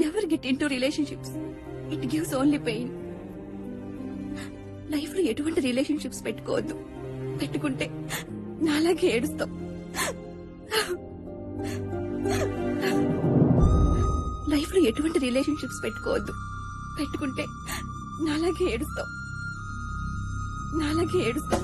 Never get in to relationships it gives only pain లైఫ్లో ఎటువంటి relationships పెట్టుకోవద్దు. పెట్టుకుంటే నాలాగే ఏడుస్తాం. లైఫ్లో ఎటువంటి రిలేషన్షిప్స్ పెట్టుకోవద్దు. పెట్టుకుంటే నాలాగే ఏడుస్తాం. నాలాగే ఏడుస్తాం.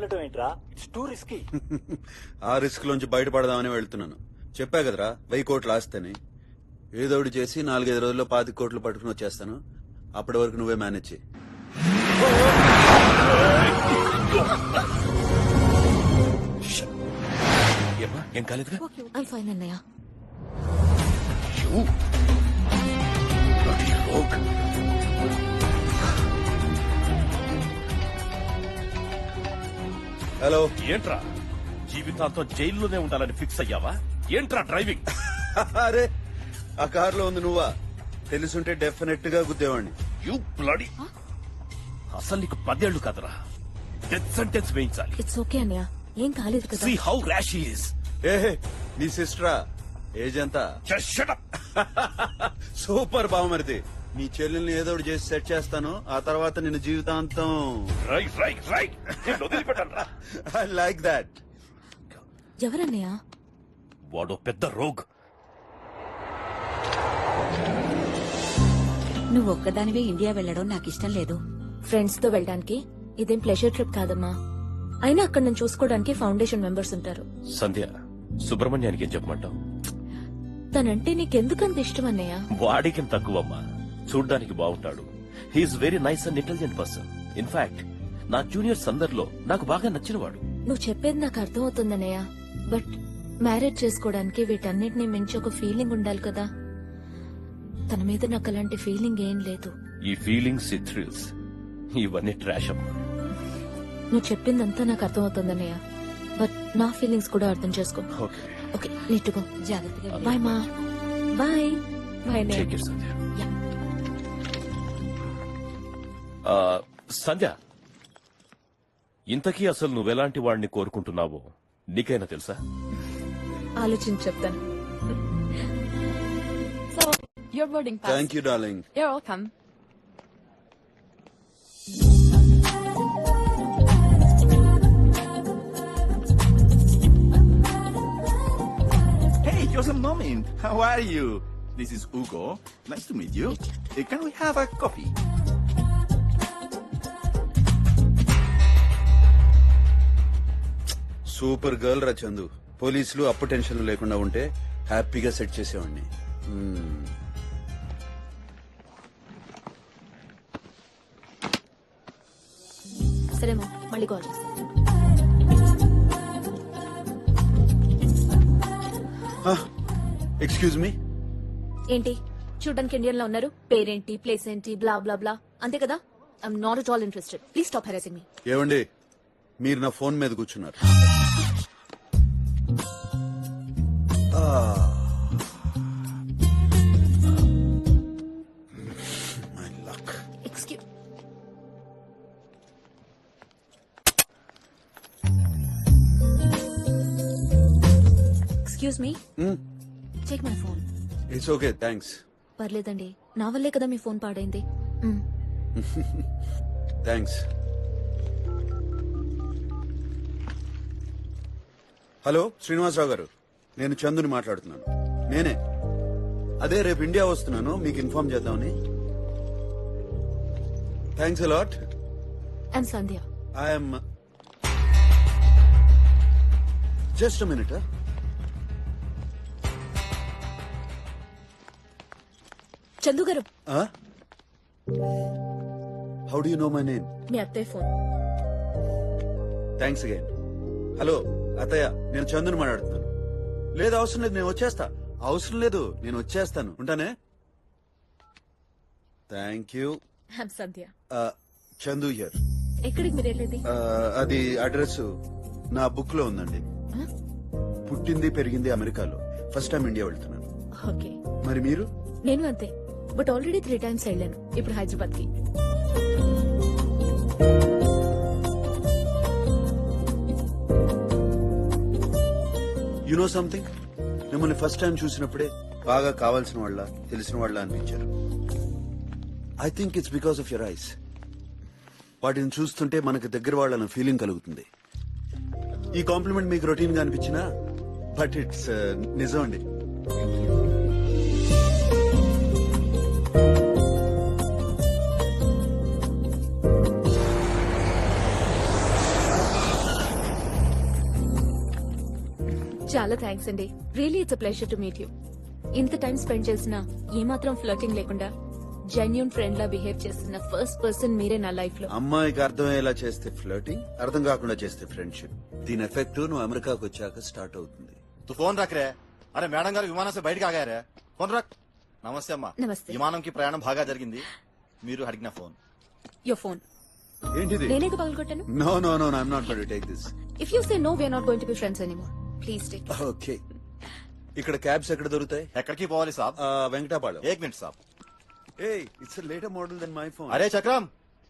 వెళ్ళటం ఏంట్రా? ఇట్స్ టూ రిస్కీ ఆ రిస్క్ లోంచి బయటపడదామని వెళ్తున్నాను. చెప్పా కదరా వెయ్యి కోట్లు ఆస్తని. ఏదో ఒకటి చేసి నాలుగైదు రోజుల్లో పాతి కోట్లు పట్టుకుని వచ్చేస్తాను. అప్పటి వరకు నువ్వే మేనేజ్ చేయి ఏమ్మా ఏం కాలేదుగా ఐ ఫైన్ అన్నయ్య. You hello. ఏంట్రా? జీవితాంతం జైల్లోనే ఉండాలని ఫిక్స్ అయ్యావా? ఏంట్రా డ్రైవింగ్? అరే ఆ కారులో ఉంది నువ్వా? తెలుసుంటే డెఫినెట్గా గుద్దేవాడిని. You bloody. అసలు నీకు పదేళ్ళు కదరా. డెత్ సెంటెన్స్ వేయించాలి. ఇట్స్ ఓకే అన్నయ్య. ఏం కాలేదు కదా. See how rash is a నీ సిస్టరా? ఏజ్ ఎంత? జస్ట్ షట్ అప్ సూపర్ బావమరిది. నీ చెల్లెల్ని ఏదో ఒకటి చేసి సెట్ చేస్తాను. ఆ తర్వాత నిన్ను జీవితాంతం రైట్ రైట్ రైట్ వదిలిపెట్టరా ఐ లైక్ దాట్ ఎవరన్నయ్య? వాడు పెద్ద రోగ్. నువ్వు ఒక్కదానివే ఇండియా వెళ్ళడం నాకు ఇష్టం లేదు. ఫ్రెండ్స్తో వెళ్ళడానికి ఇదేం ప్లెజర్ ట్రిప్ కాదమ్మా. అయినా అక్కడ నేను చూసుకోవడానికి ఫౌండేషన్ మెంబర్స్ ఉంటారు. సంధ్య సుబ్రహ్మణ్యానికి ఏం చెప్పమంటావు? తనంటే నీకెందుకంత ఇష్టం అన్నయ్య? వాడికి తక్కువమ్మా. చూడ్డానికి బాగుంటాడు he's very nice and intelligent person in fact నా జూనియర్స్ అందరిలో నాకు బాగా నచ్చినవాడు. నువ్వు చెప్పేది నాకు అర్థమవుతుందన్నయ్య బట్ మ్యారేజ్ చేసుకోవడానికి వీటన్నిటిని మించి ఒక ఫీలింగ్ ఉండాలి కదా. తన మీద నాకు అలాంటి ఫీలింగ్ ఏం లేదు. ఈ ఫీలింగ్స్ ఈ థ్రిల్స్ ఇవన్నీ ట్రాష్ అమ్మా. నువ్వు చెప్పిందంతా నాకు అర్థమవుతుందన్నయ్య బట్ నా ఫీలింగ్స్ కూడా అర్థం చేసుకో. ఓకే ఓకే నీటుగా జాగ్రత్తగా బాయ్ మా బాయ్ బాయ్ టేక్ సంధ్య. ఆ, సంధ్య ఇంతకీ అసలు నువ్వెలాంటి వాడిని కోరుకుంటున్నావో నీకైనా తెలుసా ఆలోచించి చెప్తాను so your boarding pass thank you darling you're welcome Hey, just a moment. How are you? This is Hugo. Nice to meet you. Uh, can we have a coffee? Super girl రా చందు. పోలీసులు అప్పు tension లేకుండా ఉంటే హ్యాపీగా set చేసేవాడిని. మ్మ్. సరేమా మళ్ళీ call చేస్తాను excuse me. ఏంటి? చూడడానికి ఇండియన్లో ఉన్నారు. పేరేంటి ప్లేస్ ఏంటి బ్లా బ్లా బ్లా. అంతే కదా? I'm not at all interested. Please stop harassing me. ఏమండి మీరు నా ఫోన్ మీద కూర్చున్నారు. Excuse me check my phone it's okay thanks పర్లేదండి. నా వల్లే కదా మీ ఫోన్ పాడైంది. థ్యాంక్స్ హలో శ్రీనివాసరావు గారు నేను చందుని మాట్లాడుతున్నాను. నేనే. అదే రేపు ఇండియా వస్తున్నాను. మీకు ఇన్ఫార్మ్ చేద్దామని. Thanks a lot Sandhya I'm just minute Chandu garu. How do you know my name మీ అత్తయ్య ఫోన్. థ్యాంక్స్ అగైన్ హలో అత్తయ్య నేను చందుని మాట్లాడుతున్నాను. లేదు అవసరం లేదు నేను వచ్చేస్తా. అవసరం లేదు నేను వచ్చేస్తాను. ఉంటానే? Thank you I'm Sandhya Chandu here ఎక్కడికి మీరు వెళ్ళేది? అది అడ్రస్ నా బుక్లో ఉందండి? పుట్టింది పెరిగింది అమెరికాలో. ఫస్ట్ టైం ఇండియా వెళ్తున్నాను. ఓకే. మరి మీరు? నేను అంతే. బట్ ఆల్రెడీ త్రీ టైమ్స్ వెళ్ళాను ఇప్పుడు హైదరాబాద్కి యు నో సంథింగ్ మిమ్మల్ని ఫస్ట్ టైం చూసినప్పుడే బాగా కావాల్సిన వాళ్ళ తెలిసిన వాళ్ళ అనిపించారు. I think it's because of your eyes వాటిని చూస్తుంటే మనకు దగ్గర వాళ్ళన్న ఫీలింగ్ కలుగుతుంది. ఈ కాంప్లిమెంట్ మీకు రొటీన్గా అనిపించినా బట్ ఇట్స్ uh, నిజం అండి. చాలా థ్యాంక్స్ అండి. Really it's pleasure to meet you ఇంత టైం స్పెండ్ చేసిన ఏమాత్రం ఫ్లర్టింగ్ లేకుండా జెన్యున్ ఫ్రెండ్ లా బిహేవ్ చేస్తున్న ఫస్ట్ పర్సన్ మీరే నా లైఫ్లో. అమ్మాయికి అర్థమయ్యేలా చేస్తే ఫ్లర్టింగ్ అర్థం కాకుండా చేస్తే ఫ్రెండ్షిప్ దీని ఎఫెక్ట్ నువ్వు అమెరికాకు వచ్చాక స్టార్ట్ అవుతుంది. తు ఫోన్ రాకరే. అరే మేడం గారు విమానం బయటకు ఆగారే. Phone rock. నమస్తే అమ్మా. నమస్తే. విమానంకి ప్రయాణం బాగా జరిగింది. మీరు అడిగిన ఫోన్. యో ఫోన్ ఏంటిది? నేనే పగలగొట్టాను? No no no I am not going to take this if you say no we are not going to be friends anymore please take okay ఇక్కడ క్యాబ్స్ ఎక్కడ దొరుకుతాయి? ఎక్కడికి పోవాలి సాబ్? ఆ, వెంకటాపాళెం. ఏక్ minute Saab. A it's later model then my phone అరే చక్రం!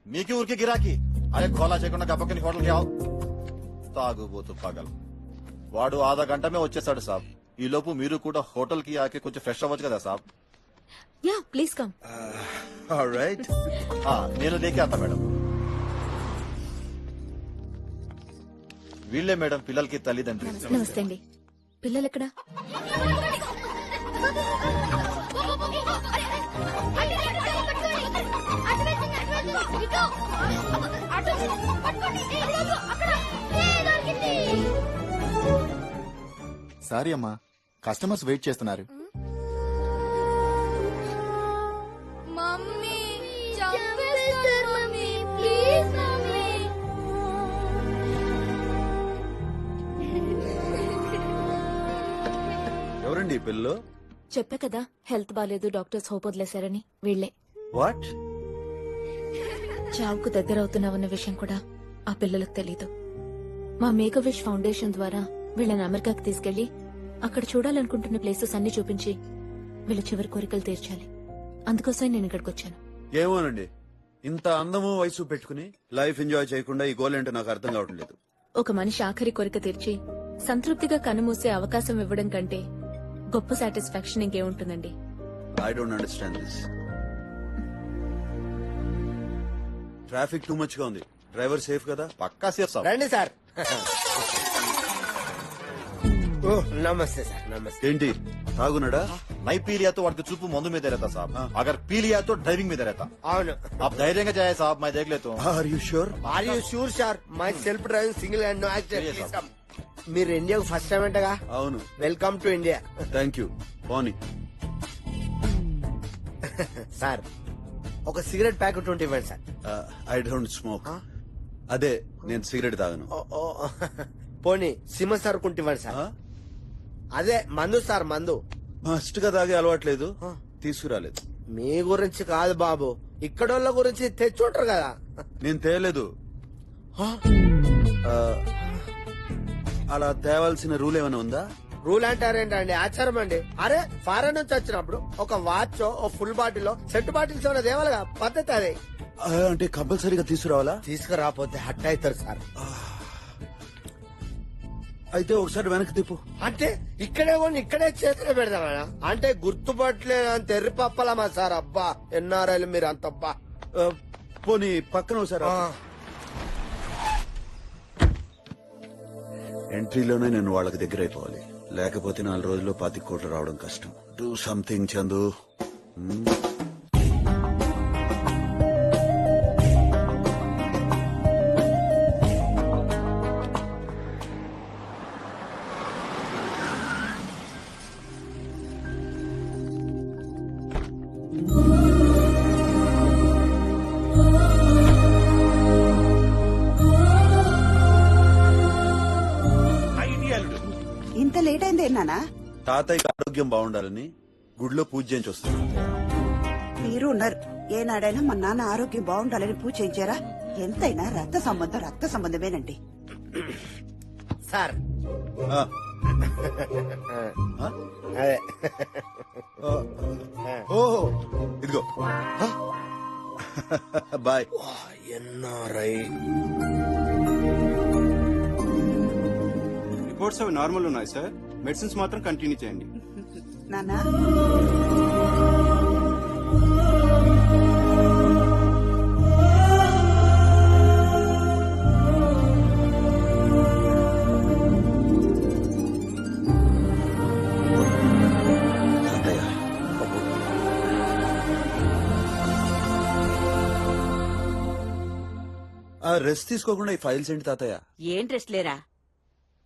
మీకి ఊరికి గిరాకీ. అరే ఖోలా చేయకుండా గప్పకని హోటల్కి ఆవు తాగుబోతు పగల్. వాడు ఆధా గంటమే వచ్చేసాడు సాబ్. ఈ లోపు మీరు కూడా హోటల్కి ఆకి కొంచెం ఫ్రెష్ అవ్వచ్చు కదా సాబ్? యా ప్లీజ్ కమ్ రైట్ ఆ, నేను లేకే అంత మేడం. వీళ్ళే మేడం పిల్లలకి తల్లిదండ్రులు. నమస్తే అండి. పిల్లలు ఎక్కడ సారీ అమ్మా కస్టమర్స్ వెయిట్ చేస్తున్నారు. ఎవరండి ఈ పిల్లలు చెప్పా కదా హెల్త్ బాగాలేదు డాక్టర్స్ హోప్ వదిలేశారని. వీళ్ళే. వాట్? చావుకు దగ్గర అవుతున్నామన్న విషయం కూడా ఆ పిల్లలకు తెలీదు. మా మేక విష్ ఫౌండేషన్ ద్వారా వీళ్ళని అమెరికాకి తీసుకెళ్ళి అక్కడ చూడాలనుకుంటున్న ప్లేసెస్ అన్ని చూపించి వీళ్ళ చివరి కోరికలు తీర్చాలి. అందుకోసమే నేను ఇక్కడికి వచ్చాను. ఏమోనండి. ఇంత అందము వయసు పెట్టుకుని లైఫ్ ఎంజాయ్ చేయకుండా ఈ గోల్ ఏంటో నాకు అర్థం కావట్లేదు ఒక మనిషి ఆఖరి కోరిక తీర్చి సంతృప్తిగా కనుమూసే అవకాశం ఇవ్వడం కంటే గొప్ప satisfaction ఇంకేముంటుందండి? I don't understand this traffic too మచ్గా ఉంది. డ్రైవర్ సేఫ్ కదా? పక్కా సేఫ్ సార్ రండి సార్. ఓ, నమస్తే సార్ నమస్తే. ఏంటి? తాగునాడా నైపీలియాతో వాడికి చూపు మందు మీద రేతా సాబ్. అగర్ పీలియాతో డ్రైవింగ్ మీద రేతా అవును. आप ధైర్యంగా చేయాలి సాబ్ మై దగ్గర are you sure are you sure sir myself driving single hand no accident మీరు ఇండియాకు ఫస్ట్ టైం అంటగా? అవును. Welcome to India thank you పోనీ సార్ ఒక సిగరెట్ ప్యాకెట్ ఉంటే ఇవ్వండి సార్ ఐ డోంట్ స్మోక్ అదే నేను సిగరెట్ తాగను. పోనీ సిమ సార్ కుంటే ఇవ్వండి సార్? అదే మందు సార్ మందు. మస్ట్గా తాగే అలవాట్లేదు. తీసుకురాలేదు. మీ గురించి కాదు బాబు. ఇక్కడోళ్ళ గురించి తెచ్చుంటారు కదా. నేను తేలేదు. ఆ, అలా తేవాల్సిన రూల్ ఏమైనా ఉందా? రూల్ అంటారేంటండి? ఆచారం అండి. అరే ఫారెన్ నుంచి వచ్చినప్పుడు ఒక వాచ్ ఓ ఫుల్ బాటిల్ సెట్ బాటిల్స్ ఏమైనా దేవాలిగా పద్ధతి అదే. ఆ, అంటే కంపల్సరీగా తీసుకురావాలా? తీసుకురాపోతే హట్ అవుతారు సార్. అయితే ఒకసారి వెనక్కి తిప్పు. అంటే ఇక్కడే కొని ఇక్కడే చేతిలో పెడదామా అంటే గుర్తుపట్టలేదు అంత ఎర్రి పప్పలమా సార్. అబ్బా ఎన్ఆర్ఐలు మీరు అంత అబ్బా ఆ, పోనీ పక్కన ఒకసారి ఆ, ఆపు. ఎంట్రీలోనే నేను వాళ్ళకి దగ్గర అయిపోవాలి లేకపోతే నాలుగు రోజుల్లో పాతి కోట్లు రావడం కష్టం. Do something Chandu. Hmm? నానా తాతయ్యకి ఆరోగ్యం బాగుండాలని గుడిలో పూజ చేయించి వస్తున్నాను మీరు ఉన్నారు. ఏనాడైనా మా నాన్న ఆరోగ్యం బాగుండాలని పూజ చేయించారా? ఎంతైనా రక్త సంబంధం రక్త సంబంధమేనండి. సార్. ఆ, అదే. ఓహో. ఇదిగో. బాయ్. ఎన్ఆర్ఐ రిపోర్ట్స్ అవి నార్మల్ ఉన్నాయి సార్ మెడిసిన్స్ మాత్రం కంటిన్యూ చేయండి. ఆ రెస్ట్ తీసుకోకుండా ఈ ఫైల్స్ ఏంటి తాతయ్య? ఏం రెస్ట్ లేరా?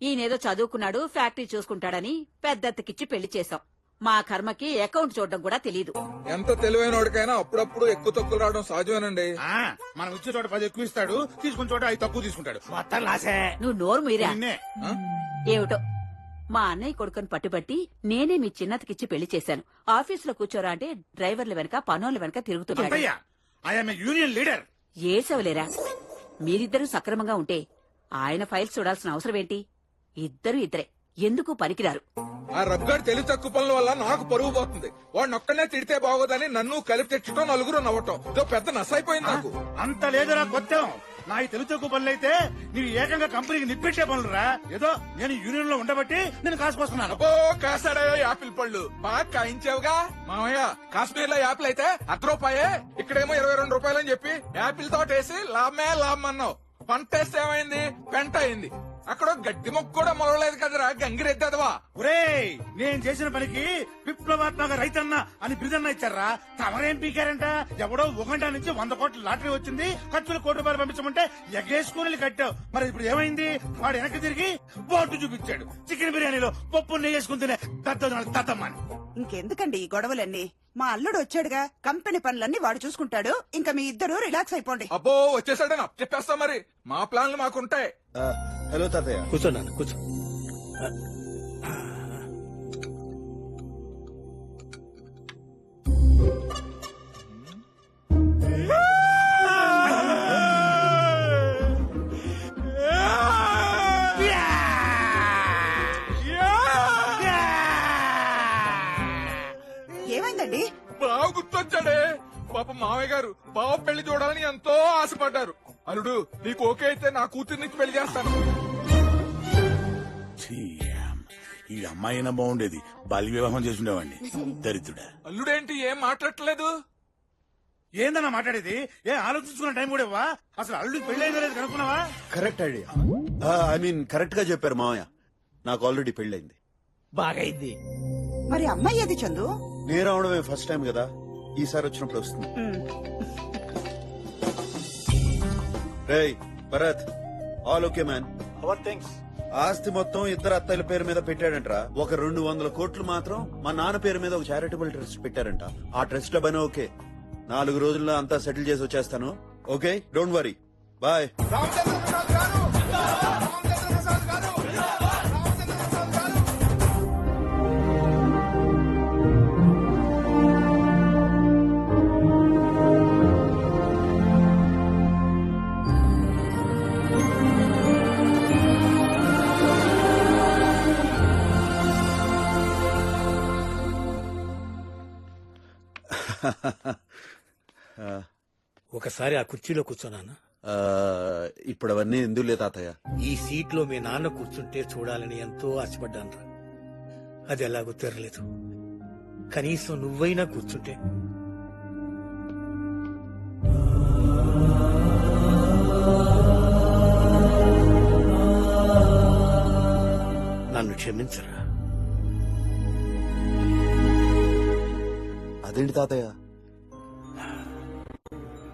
ఈయనేదో చదువుకున్నాడు ఫ్యాక్టరీ చూసుకుంటాడని పెద్దత్తకిచ్చి పెళ్ళి చేశాం. మా కర్మకి అకౌంట్ చూడడం కూడా తెలీదు. ఎంత తెలివైన వాడికైనా అప్పుడప్పుడు ఎక్కువ తక్కువ రావడం సహజమేనండి. మనం ఇచ్చే చోట పది ఎక్కువ ఇస్తాడు తీసుకున్న చోట ఐదు తక్కువ తీసుకుంటాడు. మొత్తం లాసే. నువ్వు నోరు మీరా. ఏమిటో? మా అన్నయ్య కొడుకుని పట్టుబట్టి నేనే మీ చిన్నతకిచ్చి పెళ్ళి చేశాను. ఆఫీసులో కూర్చోరా అంటే డ్రైవర్ల వెనక పనోళ్ళ వెనక తిరుగుతున్నాడు. Union leader. ఏసవలేరా? మీరిద్దరూ సక్రమంగా ఉంటే ఆయన ఫైల్స్ చూడాల్సిన అవసరం ఏంటి ఇద్దరు ఇద్దరే. ఎందుకు పనికిరారు? ఆ రబ్గాడి తెలివి తక్కువ పనుల వల్ల నాకు పరుగు పోతుంది. వాడిని ఒక్కనే తిడితే బాగోదని నన్ను కలిపి తెచ్చడం నలుగురు నవ్వటం. ఇదో పెద్ద నసైపోయింది నాకు. అంత లేదురా కొత్తం. నా ఈ తెలుగు తక్కువ పనులు అయితే నీవు ఏకంగా కంపెనీకి నిప్పెట్టే పనులురా. ఏదో నేను యూనియన్లో ఉండబట్టి నేను కాసుకొస్తున్నాను అబ్బో కాసాడయ్యా యాపిల్ పళ్ళు. బాగా కాయించావుగా? మామయ్య కాశ్మీర్లో యాపిల్ అయితే అర్ధ రూపాయే ఇక్కడేమో ఇరవై రెండు రూపాయలు అని చెప్పి యాపిల్ తోటేసి లాభమే లాభం అన్నావు. పంట వేస్తే ఏమైంది పెంట అయింది అక్కడ గడ్డి మొక్క కూడా మొలవలేదు కదరా గంగిరెద్దదవా? ఒరేయ్ నేను చేసిన పనికి విప్లవాత్మక రైతన్న అని బిరుదన్న ఇచ్చారా? తమరేం పీకారంట? ఎవడో ఒక నుంచి వంద కోట్ల లాటరీ వచ్చింది ఖర్చులు కోటి రూపాయలు పంపించమంటే ఎగేసుకుని కట్టావు. మరి ఇప్పుడు ఏమైంది? వాడు వెనక్కి తిరిగి బోర్డు చూపించాడు. చికెన్ బిర్యానీలో పప్పు నెయ్యి వేసుకుని తినే దత్తమ్మని ఇంకెందుకండి ఈ గొడవలన్నీ? మా అల్లుడు వచ్చాడుగా. కంపెనీ పనులన్నీ వాడు చూసుకుంటాడు. ఇంకా మీ ఇద్దరు రిలాక్స్ అయిపోండి. అబ్బో వచ్చేసాడని చెప్పేస్తా మరి. మా ప్లాన్లు మాకుంటాయి. హలో తాతయ్య. కూర్చోన్నాను కూర్చో. అల్లుడు నీకు ఓకే అయితే నా కూతుర్నికి పెళ్ళి చేస్తాను. ఈ అమ్మాయినా బాగుండేది. బాల్య వివాహం చేసి ఉండేవాడిని దరిద్రుడా. అల్లుడేంటి ఏం మాట్లాడట్లేదు? ఏందన్నా మాట్లాడేది? ఏ ఆలోచించుకున్న టైం కూడా ఇవ్వా అసలు అల్లుడికి పెళ్ళి అయిందో లేదు కనుక్కున్నావా? Correct idea. ఐ మీన్ కరెక్ట్గా చెప్పారు మామయ్య నాకు ఆల్రెడీ పెళ్ళైంది. బాగైంది. మరి అమ్మాయి ఏది చందు? నేను రావడమే ఫస్ట్ టైం కదా. ఈసారి వచ్చినప్పుడు వస్తుంది. రేయ్ Bharath all okay man. Our things ఆస్తి మొత్తం ఇద్దరు అత్తయ్యల పేరు మీద పెట్టాడంట్రా. ఒక రెండు వందల కోట్లు మాత్రం మా నాన్న పేరు మీద ఒక చారిటబుల్ ట్రస్ట్ పెట్టారంట. ఆ ట్రస్ట్ డబ్బనే ఓకే. నాలుగు రోజుల్లో అంతా సెటిల్ చేసి వచ్చేస్తాను. ఓకే? డోంట్ వరీ బాయ్ ఒకసారి ఆ కుర్చీలో కూర్చోనానా? ఇప్పుడు అవన్నీ ఎందులే తాతయ్య? ఈ సీట్లో మీ నాన్న కూర్చుంటే చూడాలని ఎంతో ఆశపడ్డాను అది ఎలాగో తెరలేదు. కనీసం నువ్వైనా కూర్చుంటే. నన్ను క్షమించరా? అదేంటి తాతయ్య?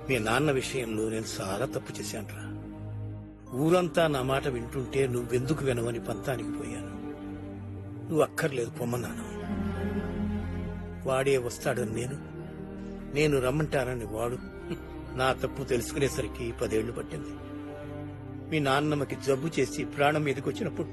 మీ నాన్న విషయంలో నేను చాలా తప్పు చేశానురా. ఊరంతా నా మాట వింటుంటే నువ్వెందుకు వినవని పంతానికి పోయాను. నువ్వు అక్కర్లేదు పొమ్మన్నాను వాడే వస్తాడని నేను నేను రమ్మంటానని వాడు నా తప్పు తెలుసుకునేసరికి పదేళ్ళు పట్టింది. మీ నాన్నమ్మకి జబ్బు చేసి ప్రాణం మీదకి వచ్చినప్పుడు